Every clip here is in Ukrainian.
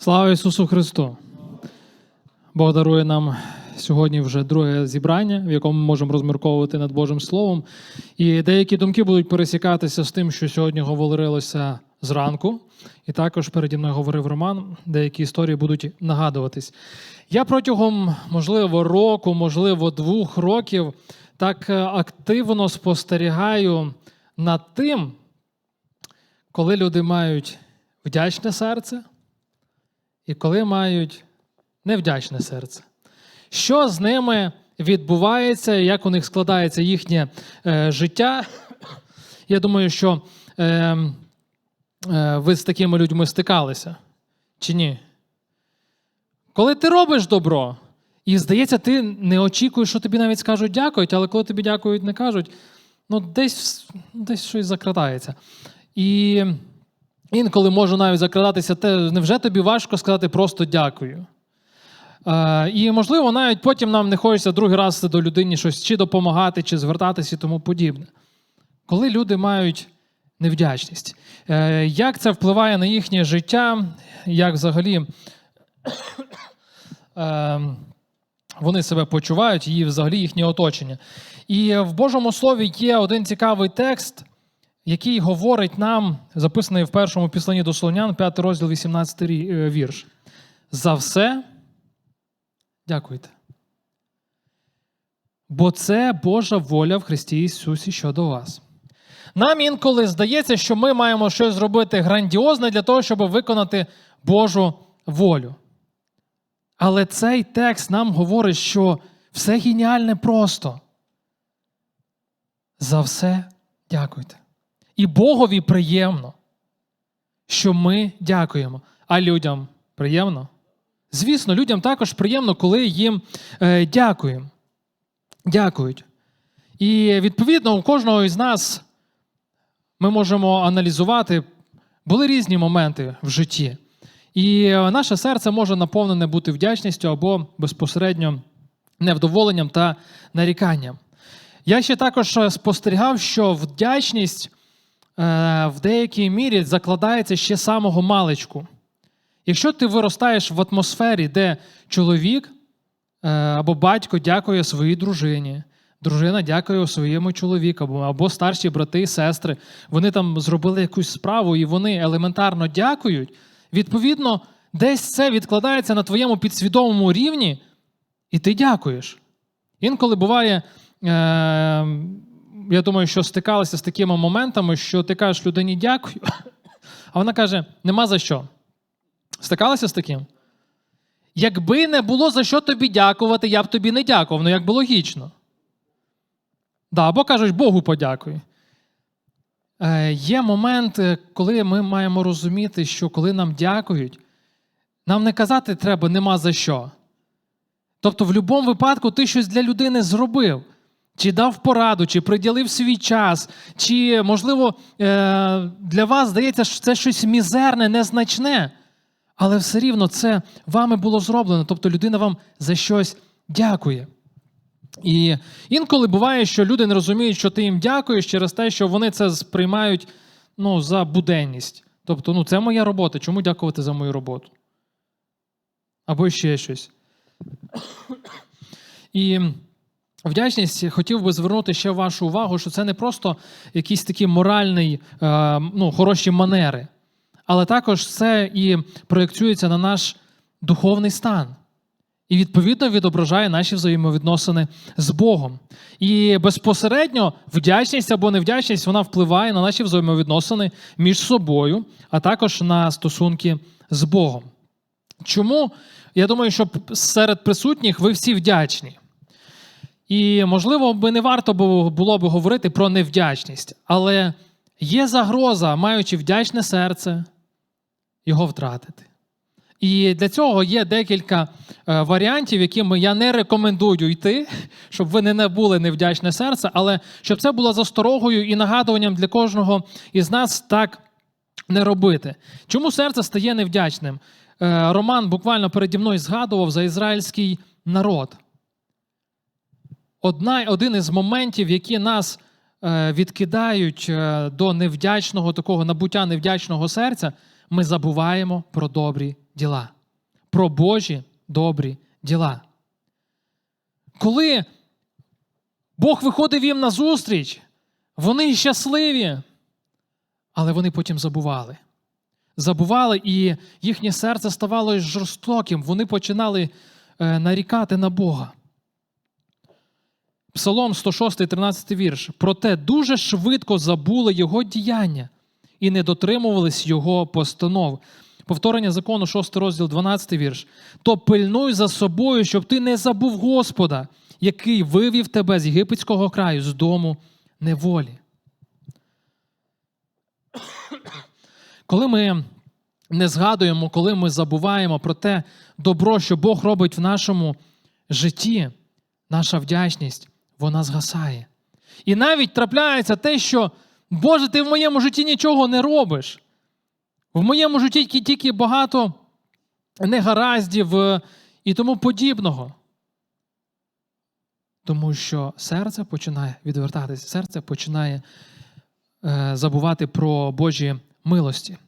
Слава Ісусу Христу! Бог дарує нам сьогодні вже друге зібрання, в якому ми можемо розмірковувати над Божим Словом. І деякі думки будуть пересікатися з тим, що сьогодні говорилося зранку. І також переді мною говорив Роман, деякі історії будуть нагадуватись. Я протягом, можливо, року, можливо, двох років так е, активно спостерігаю над тим, коли люди мають вдячне серце і коли мають невдячне серце. Що з ними відбувається, як у них складається їхнє е, життя? Я думаю, що е, е, ви з такими людьми стикалися чи ні? Коли ти робиш добро, і здається, ти не очікуєш, що тобі навіть скажуть дякують, але коли тобі дякують, не кажуть, ну десь, десь щось закрадається. І інколи може навіть закрадатися те, невже тобі важко сказати просто дякую. Е, і, можливо, навіть потім нам не хочеться другий раз до людині щось чи допомагати, чи звертатися і тому подібне. Коли люди мають невдячність, Е, як це впливає на їхнє життя, як взагалі е, вони себе почувають і взагалі їхнє оточення. І в Божому Слові є один цікавий текст, який говорить нам, записаний в першому післанні до Солонян, 5 розділ, 18 е, вірш. За все дякуйте. Бо це Божа воля в Христі Ісусі щодо вас. Нам інколи здається, що ми маємо щось зробити грандіозне для того, щоб виконати Божу волю. Але цей текст нам говорить, що все геніальне просто. За все дякуйте. І Богові приємно, що ми дякуємо. А людям приємно? Звісно, людям також приємно, коли їм е, дякуємо. Дякують. І відповідно, у кожного із нас ми можемо аналізувати, були різні моменти в житті. І наше серце може наповнене бути вдячністю або безпосередньо невдоволенням та наріканням. Я ще також е, спостерігав, що вдячність в деякій мірі закладається ще самого маличку. Якщо ти виростаєш в атмосфері, де чоловік е, або батько дякує своїй дружині, дружина дякує своєму чоловіку, або, або старші брати і сестри, вони там зробили якусь справу і вони елементарно дякують, відповідно, десь це відкладається на твоєму підсвідомому рівні, і ти дякуєш. Інколи буває, е, я думаю, що стикалися з такими моментами, що ти кажеш людині дякую, а вона каже: нема за що. Стикалися з таким? Якби не було за що тобі дякувати, я б тобі не дякував, ну як би логічно. Да, або кажуть, Богу подякуй. Е, є момент, е, коли ми маємо розуміти, що коли нам дякують, нам не казати треба нема за що. Тобто, в будь-якому випадку ти щось для людини зробив. Чи дав пораду, чи приділив свій час, чи, можливо, е, для вас здається, що це щось мізерне, незначне. Але все рівно це вами було зроблено. Тобто людина вам за щось дякує. І інколи буває, що люди не розуміють, що ти їм дякуєш через те, що вони це сприймають ну, за буденність. Тобто, ну, це моя робота. Чому дякувати за мою роботу? Або ще щось. І вдячність хотів би звернути ще вашу увагу, що це не просто якісь такі моральні, е, ну, хороші манери, але також це і проєкцюється на наш духовний стан. І відповідно відображає наші взаємовідносини з Богом. І безпосередньо вдячність або невдячність вона впливає на наші взаємовідносини між собою, а також на стосунки з Богом. Чому? Я думаю, що серед присутніх ви всі вдячні. І, можливо, би не варто було б говорити про невдячність, але є загроза, маючи вдячне серце, його втратити. І для цього є декілька е, варіантів, якими я не рекомендую йти, щоб ви не набули невдячне серце, але щоб це було засторогою і нагадуванням для кожного із нас так не робити. Чому серце стає невдячним? Е, Роман буквально переді мною згадував за ізраїльський народ. Одна, один із моментів, які нас е, відкидають е, до невдячного такого набуття невдячного серця, ми забуваємо про добрі діла. Про Божі добрі діла. Коли Бог виходив їм на зустріч, вони щасливі, але вони потім забували. Забували, і їхнє серце ставало жорстоким. Вони починали е, нарікати на Бога. Псалом 106, 13 вірш. Проте дуже швидко забули його діяння і не дотримувались його постанов. Повторення закону, 6 розділ, 12 вірш. То пильнуй за собою, щоб ти не забув Господа, який вивів тебе з єгипетського краю, з дому неволі. Коли ми не згадуємо, коли ми забуваємо про те добро, що Бог робить в нашому житті, наша вдячність, вона згасає. І навіть трапляється те, що Боже, ти в моєму житті нічого не робиш. В моєму житті тільки- тільки багато негараздів е, і тому подібного. Тому що серце починає відвертатися, серце починає е, забувати про Божі милості.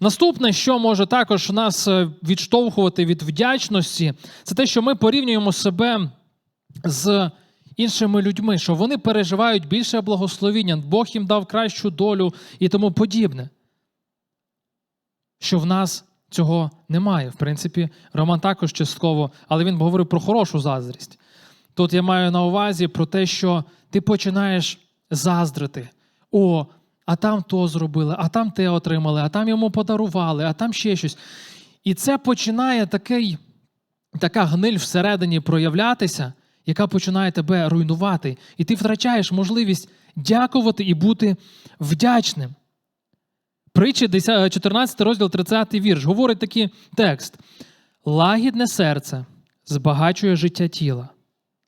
Наступне, що може також нас е, відштовхувати від вдячності, це те, що ми порівнюємо себе з іншими людьми, що вони переживають більше благословіння, Бог їм дав кращу долю і тому подібне. Що в нас цього немає. В принципі, Роман також частково, але він говорив про хорошу заздрість. Тут я маю на увазі про те, що ти починаєш заздрити. О, а там то зробили, а там те отримали, а там йому подарували, а там ще щось. І це починає такий, така гниль всередині проявлятися, яка починає тебе руйнувати. І ти втрачаєш можливість дякувати і бути вдячним. Притчі 14 розділ 30 вірш. Говорить такий текст: лагідне серце збагачує життя тіла,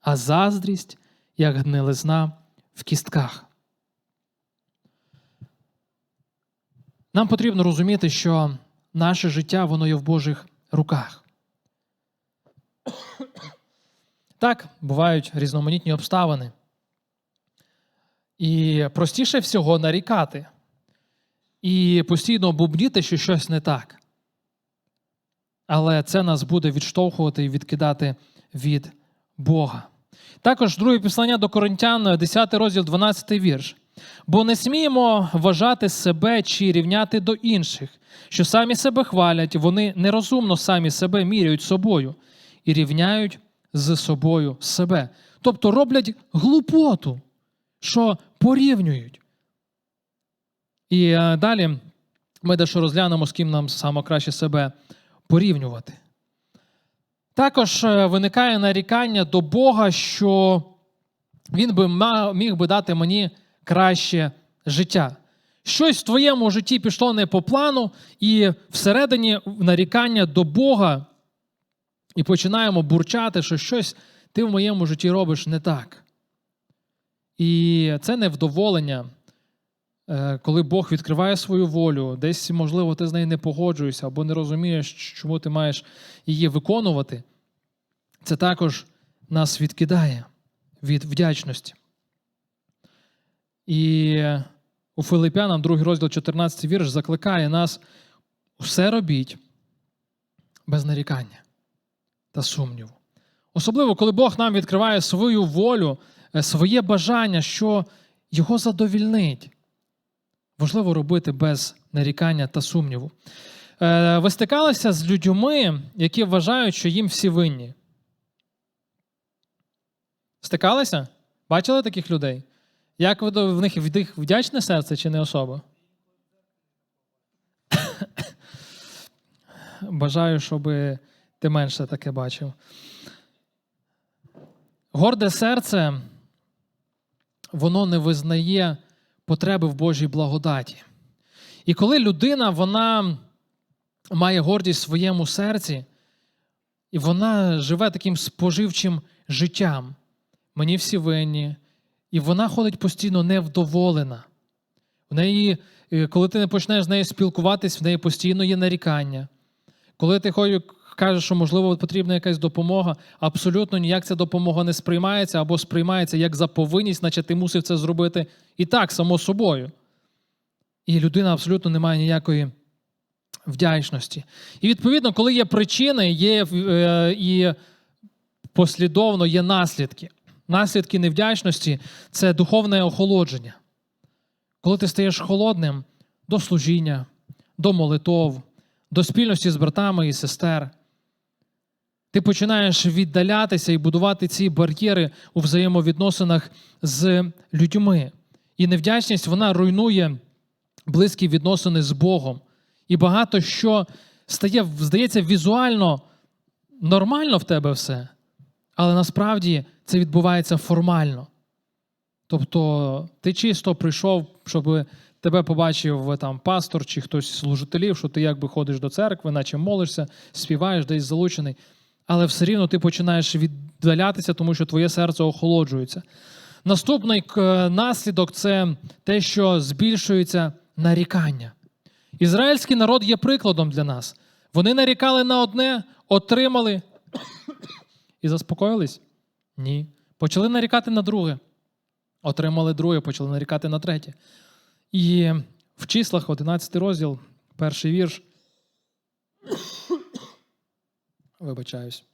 а заздрість, як гнилизна в кістках. Нам потрібно розуміти, що наше життя воно є в Божих руках. Так, бувають різноманітні обставини. І простіше всього нарікати і постійно бубніти, що щось не так. Але це нас буде відштовхувати і відкидати від Бога. Також друге післання до Коринтян, 10 розділ, 12 вірш. Бо не сміємо вважати себе чи рівняти до інших, що самі себе хвалять, вони нерозумно самі себе міряють собою і рівняють з собою себе. Тобто роблять глупоту, що порівнюють. І е, далі ми дещо розглянемо, з ким нам саме краще себе порівнювати. Також е, виникає нарікання до Бога, що Він би міг би дати мені краще життя. Щось в твоєму житті пішло не по плану, і всередині нарікання до Бога, і починаємо бурчати, що щось ти в моєму житті робиш не так. І це невдоволення, е, коли Бог відкриває свою волю, десь, можливо, ти з нею не погоджуєшся або не розумієш, чому ти маєш її виконувати. Це також нас відкидає від вдячності. І у Филиппянам, 2 розділ 14 вірш, закликає нас все робіть без нарікання та сумніву. Особливо, коли Бог нам відкриває свою волю, е, своє бажання, що його задовільнить. Важливо робити без нарікання та сумніву. Е, Ви стикалися з людьми, які вважають, що їм всі винні. Стикалися? Бачили таких людей? Як ви в них в них вдячне серце чи не особа? Бажаю, щоб ти менше таке бачив. Горде серце, воно не визнає потреби в Божій благодаті. І коли людина вона має гордість в своєму серці, і вона живе таким споживчим життям, мені всі винні, і вона ходить постійно невдоволена. В неї, е, коли ти не почнеш з нею спілкуватись, в неї постійно є нарікання. Коли ти ходиш, кажеш, що можливо потрібна якась допомога, абсолютно ніяк ця допомога не сприймається або сприймається як за повинність, наче ти мусив це зробити і так, само собою. І людина абсолютно не має ніякої вдячності. І відповідно, коли є причини, є е, і послідовно є наслідки. Наслідки невдячності це духовне охолодження. Коли ти стаєш холодним до служіння, до молитов, до спільності з братами і сестер, ти починаєш віддалятися і будувати ці бар'єри у взаємовідносинах з людьми. І невдячність вона руйнує близькі відносини з Богом. І багато що стає, здається, візуально нормально в тебе все, але насправді це відбувається формально. Тобто ти чисто прийшов, щоб тебе побачив там пастор чи хтось з служителів, що ти якби ходиш до церкви, наче молишся, співаєш, десь залучений. Але все рівно ти починаєш віддалятися, тому що твоє серце охолоджується. Наступний наслідок це те, що збільшується нарікання. Ізраїльський народ є прикладом для нас. Вони нарікали на одне, отримали і заспокоїлись? Ні. Почали нарікати на друге. Отримали друге, почали нарікати на третє. І в числах 11 розділ, перший вірш. Вибачаюсь.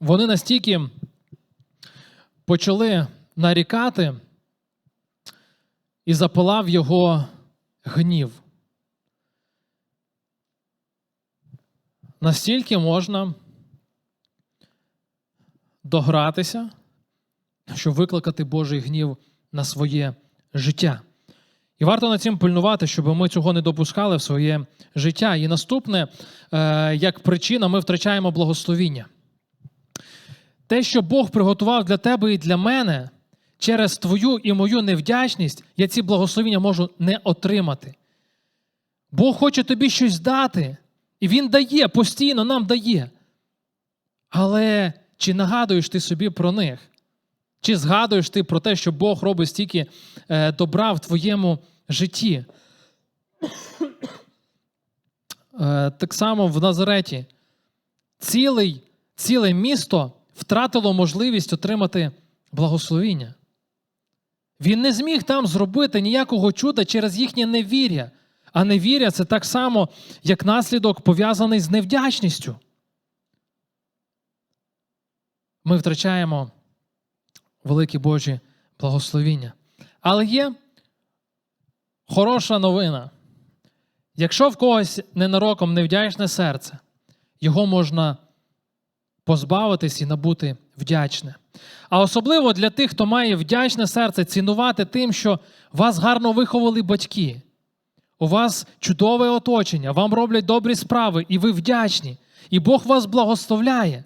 Вони настільки почали нарікати, і запалав його гнів. Настільки можна догратися, щоб викликати Божий гнів на своє життя. І варто над цим пильнувати, щоб ми цього не допускали в своє життя. І наступне, е, як причина, ми втрачаємо благословіння. Те, що Бог приготував для тебе і для мене, через твою і мою невдячність, я ці благословіння можу не отримати. Бог хоче тобі щось дати, і Він дає, постійно нам дає. Але чи нагадуєш ти собі про них? Чи згадуєш ти про те, що Бог робить стільки е, добра в твоєму житті? Е, так само в Назареті цілий, ціле місто втратило можливість отримати благословіння. Він не зміг там зробити ніякого чуда через їхнє невір'я. А невір'я це так само, як наслідок пов'язаний з невдячністю. Ми втрачаємо великі Божі благословіння. Але є хороша новина. Якщо в когось ненароком невдячне серце, його можна позбавитись і набути вдячне. А особливо для тих, хто має вдячне серце, цінувати тим, що вас гарно виховали батьки. У вас чудове оточення, вам роблять добрі справи, і ви вдячні. І Бог вас благословляє.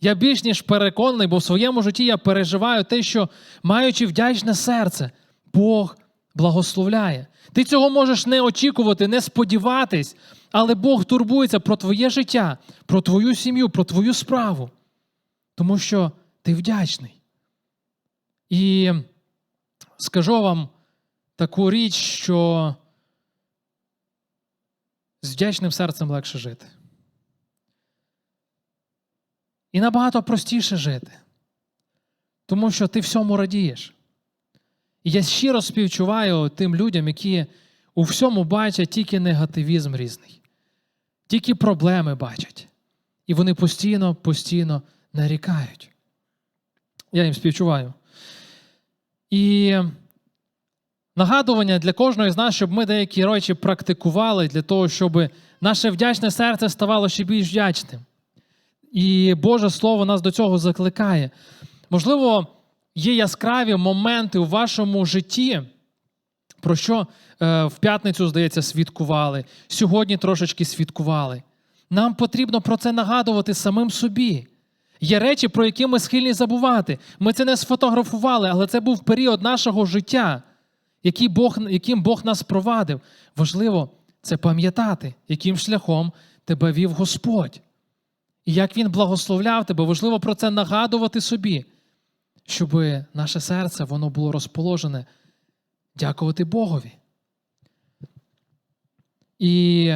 Я більш ніж переконаний, бо в своєму житті я переживаю те, що маючи вдячне серце, Бог благословляє. Ти цього можеш не очікувати, не сподіватись, але Бог турбується про твоє життя, про твою сім'ю, про твою справу. Тому що ти вдячний. І скажу вам таку річ, що з вдячним серцем легше жити. І набагато простіше жити, тому що ти всьому радієш. І я щиро співчуваю тим людям, які у всьому бачать тільки негативізм різний, тільки проблеми бачать. І вони постійно, постійно нарікають. Я їм співчуваю. І нагадування для кожного з нас, щоб ми деякі речі практикували для того, щоб наше вдячне серце ставало ще більш вдячним. І Боже Слово нас до цього закликає. Можливо, є яскраві моменти у вашому житті, про що е, в п'ятницю, здається, свідкували, сьогодні трошечки свідкували. Нам потрібно про це нагадувати самим собі. Є речі, про які ми схильні забувати. Ми це не сфотографували, але це був період нашого життя, який Бог, яким Бог нас провадив. Важливо це пам'ятати, яким шляхом тебе вів Господь. І як Він благословляв тебе, важливо про це нагадувати собі, щоб наше серце воно було розположене дякувати Богові. І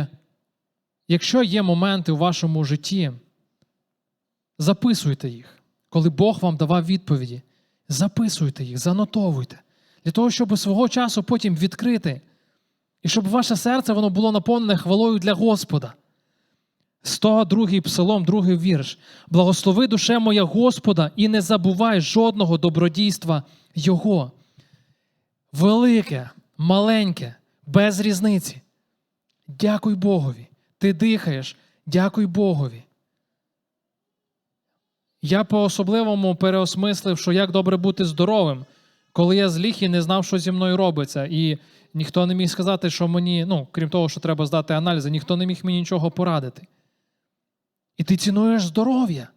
якщо є моменти у вашому житті, записуйте їх. Коли Бог вам давав відповіді, записуйте їх, занотовуйте, для того, щоб свого часу потім відкрити І щоб ваше серце воно було наповнене хвалою для Господа. 102 псалом, другий вірш. Благослови душе моя Господа і не забувай жодного добродійства Його. Велике, маленьке, без різниці. Дякуй Богові. Ти дихаєш, дякуй Богові. Я по-особливому переосмислив, що як добре бути здоровим, коли я зліг і не знав, що зі мною робиться. І ніхто не міг сказати, що мені, ну, крім того, що треба здати аналізи, ніхто не міг мені нічого порадити. І ти цінуєш здоров'я.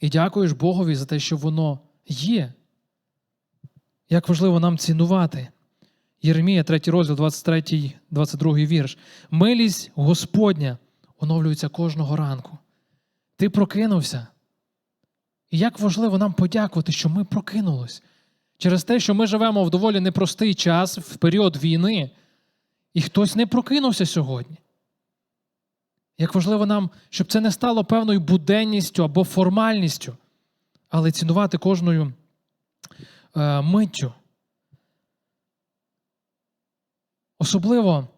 І дякуєш Богові за те, що воно є. Як важливо нам цінувати. Єремія, 3 розділ, 23, 22 вірш. Милість Господня оновлюється кожного ранку. Ти прокинувся. І як важливо нам подякувати, що ми прокинулись. Через те, що ми живемо в доволі непростий час, в період війни, і хтось не прокинувся сьогодні. Як важливо нам, щоб це не стало певною буденністю або формальністю, але цінувати кожною е, миттю. Особливо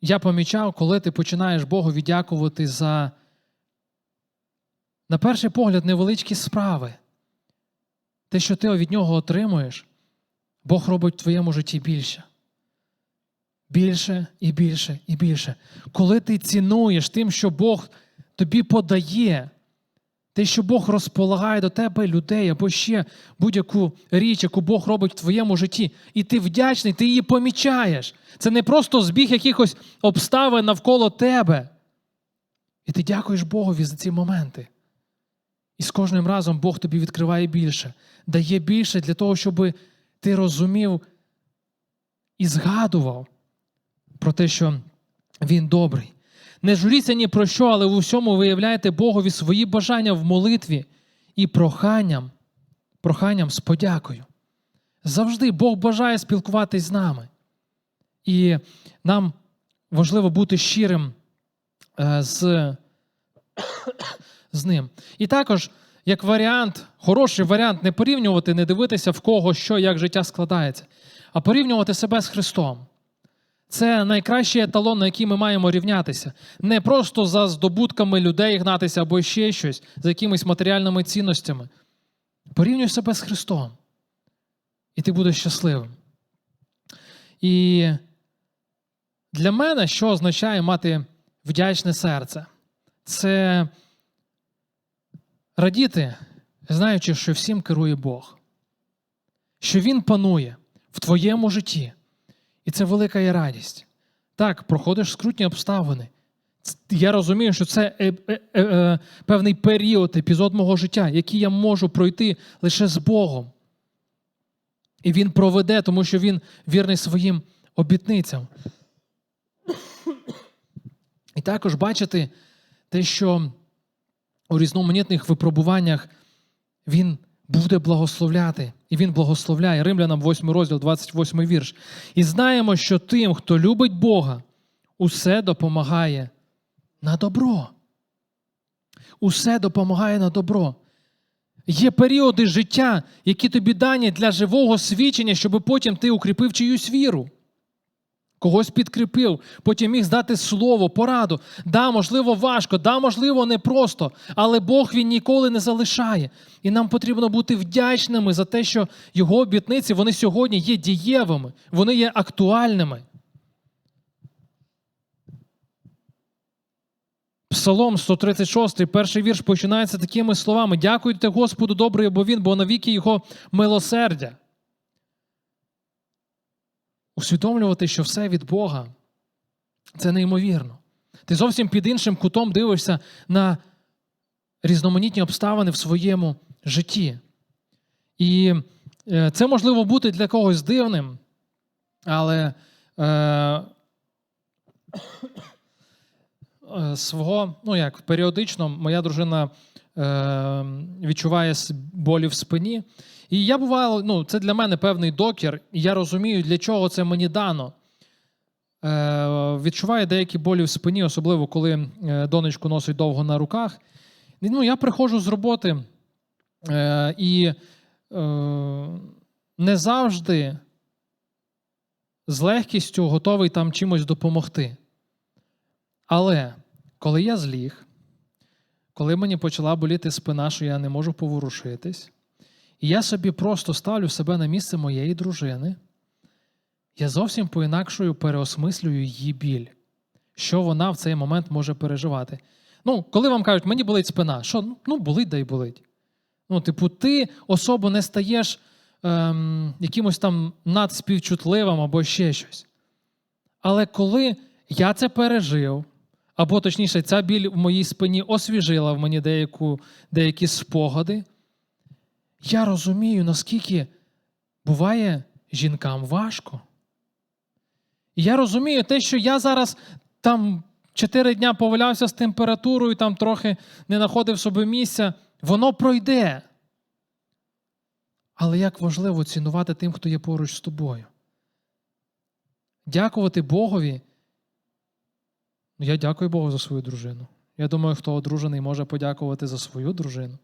я помічав, коли ти починаєш Богу віддякувати за, на перший погляд, невеличкі справи. Те, що ти від нього отримуєш, Бог робить в твоєму житті більше. Більше і більше і більше. Коли ти цінуєш тим, що Бог тобі подає, те, що Бог розполагає до тебе людей або ще будь-яку річ, яку Бог робить в твоєму житті, і ти вдячний, ти її помічаєш. Це не просто збіг якихось обставин навколо тебе. І ти дякуєш Богові за ці моменти. І з кожним разом Бог тобі відкриває більше, дає більше для того, щоб ти розумів і згадував про те, що Він добрий. Не журіться ні про що, але в усьому виявляйте Богові свої бажання в молитві і проханням, проханням з подякою. Завжди Бог бажає спілкуватись з нами. І нам важливо бути щирим е, з, з ним. І також, як варіант, хороший варіант не порівнювати, не дивитися в кого що, як життя складається, а порівнювати себе з Христом. Це найкращий еталон, на який ми маємо рівнятися. Не просто за здобутками людей гнатися або ще щось, за якимись матеріальними цінностями. Порівнюй себе з Христом. І ти будеш щасливим. І для мене, що означає мати вдячне серце? Це радіти, знаючи, що всім керує Бог, що Він панує в твоєму житті. І це велика є радість. Так, проходиш скрутні обставини. Я розумію, що це е, е, е, е, певний період, епізод мого життя, який я можу пройти лише з Богом. І Він проведе, тому що Він вірний своїм обітницям. І також бачити те, що у різноманітних випробуваннях Він буде благословляти. І він благословляє Римлянам 8 розділ, 28 вірш. І знаємо, що тим, хто любить Бога, усе допомагає на добро. Усе допомагає на добро. Є періоди життя, які тобі дані для живого свідчення, щоб потім ти укріпив чиюсь віру. Когось підкріпив, потім міг здати слово, пораду. Да, можливо, важко, да, можливо, непросто, але Бог він ніколи не залишає. І нам потрібно бути вдячними за те, що його обітниці вони сьогодні є дієвими, вони є актуальними. Псалом 136, перший вірш починається такими словами: Дякуйте Господу добрий, бо Він, бо навіки Його милосердя усвідомлювати, що все від Бога це неймовірно. Ти зовсім під іншим кутом дивишся на різноманітні обставини в своєму житті. І е, це можливо бути для когось дивним, але е, е, свого, ну як, періодично моя дружина е, відчуває болі в спині. І я бувало, ну, це для мене певний докір, і я розумію, для чого це мені дано. Е, Відчуваю деякі болі в спині, особливо коли е, донечку носить довго на руках. Ну, Я приходжу з роботи е, і е, не завжди з легкістю готовий там чимось допомогти. Але коли я зліг, коли мені почала боліти спина, що я не можу поворушитись, і я собі просто ставлю себе на місце моєї дружини, я зовсім по-інакшою переосмислюю її біль, що вона в цей момент може переживати. Ну, коли вам кажуть, мені болить спина, що ну, болить, да й болить. Ну, типу, ти особо не стаєш ем, якимось там надспівчутливим або ще щось. Але коли я це пережив, або точніше, ця біль в моїй спині освіжила в мені деяку, деякі спогади, я розумію, наскільки буває жінкам важко. І я розумію те, що я зараз там чотири дня повалявся з температурою, там трохи не знаходив собі місця, воно пройде. Але як важливо цінувати тим, хто є поруч з тобою. Дякувати Богові. Ну, Я дякую Богу за свою дружину. Я думаю, хто одружений може подякувати за свою дружину.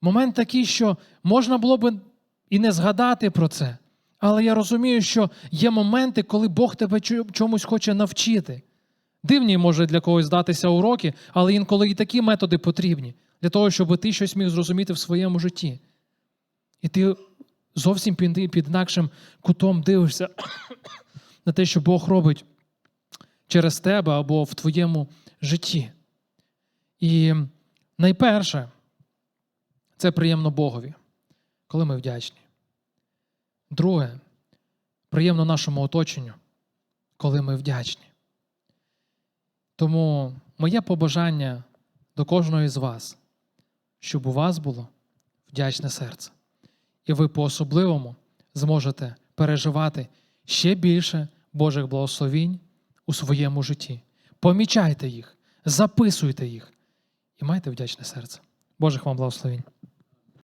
Момент такий, що можна було б і не згадати про це. Але я розумію, що є моменти, коли Бог тебе чомусь хоче навчити. Дивні може для когось здатися уроки, але інколи і такі методи потрібні для того, щоб ти щось міг зрозуміти в своєму житті. І ти зовсім під інакшим кутом дивишся на те, що Бог робить через тебе або в твоєму житті. І найперше, це приємно Богові, коли ми вдячні. Друге, приємно нашому оточенню, коли ми вдячні. Тому моє побажання до кожного з вас, щоб у вас було вдячне серце. І ви по-особливому зможете переживати ще більше Божих благословінь у своєму житті. Помічайте їх, записуйте їх і майте вдячне серце. Божих вам благословень.